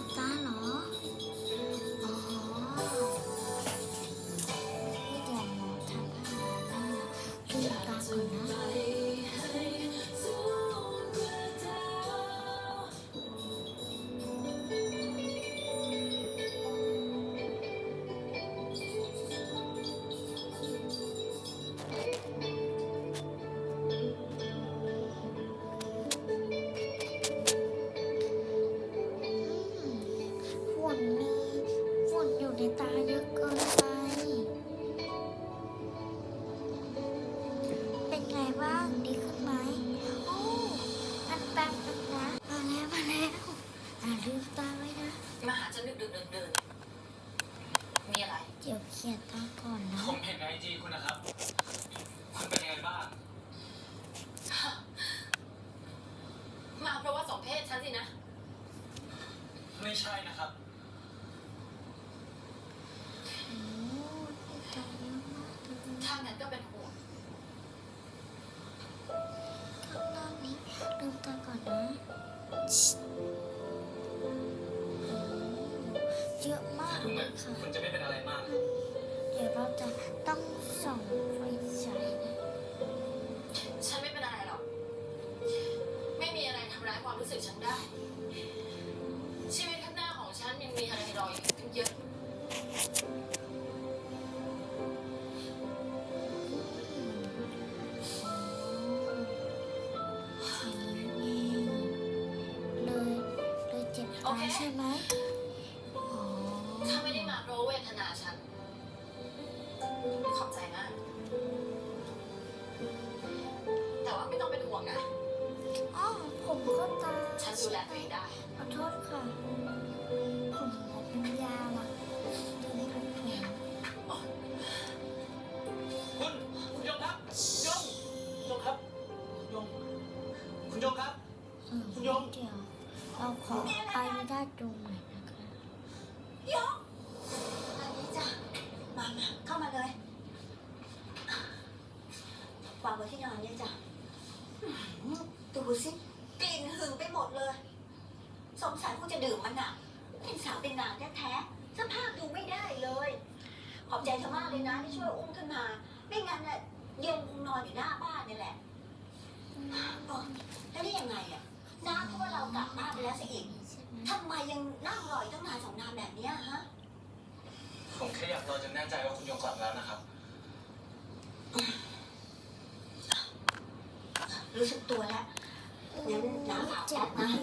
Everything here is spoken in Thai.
ดต ดี๋ยวเขียนตาก่อนนะผมเห็นในไอจีคุณนะครับ คุณเป็นยังไงบ้าง มาเพราะว่าสมเพศฉันสินะ ไม่ใช่นะครับ โอ้ดีใจเยอะมากเลย ถ้างั้นก็เป็นห่ เยอะมากดูเลเหมือนยค่ะคุณจะไม่เป็นอะไรมาก เดี๋ยวเราจะต้องส่องไฟฉายนะฉันไม่เป็นอะไรหรอก ไม่มีอะไรทำร้ายความรู้สึกฉันได้ ชีวิตข้างหน้าของฉันยังมีอะไรรออยู่ตั้งเยอะเลยเลยเจ็บตาใช่ไหมอ๋อ ถ้าไม่ได้มาเพราะเวทนาฉัน ขอบใจมาก แต่ว่าไม่ต้องเป็นห่วงนะ อ๋อผมก็ตาฉันดูแลตัวเองได้ ขอโทษค่ะ ผมผมยาวอะดึงผมผมคุณคุณยงครับยงยงครับยงคุณยงครับเออคุณยงเดี๋ยวเราขอไปไม่ได้ตรงไหนนะ คะอันนี้จ้ะมามาเข้ามาเลย วางไว้ที่นอนเนี่ยจ้ะอื้อหือดูสิกลิ่นหึงไปหมดเลย สงสัยคงจะดื่มมันหนักเป็นสาวเป็นนางแท้ๆสภาพดูไม่ได้เลย ขอบใจเธอมากเลยนะที่ช่วยอุ้มขึ้นมา ไม่งั้นน่ะยงคงนอนอยู่หน้าบ้านนี่แหละอ๋อแล้วนี่ยังไงอะน้าเพราะว่าเรากลับบ้านไปแล้วซะอีก ทำไมยังนั่งรออยู่ตั้งนานสองนานแบบเนี้ย กลับแล้วนะครับ รู้สึกตัวแล้วงั้นน้าฝากเจ็แป๊บบไหมนะ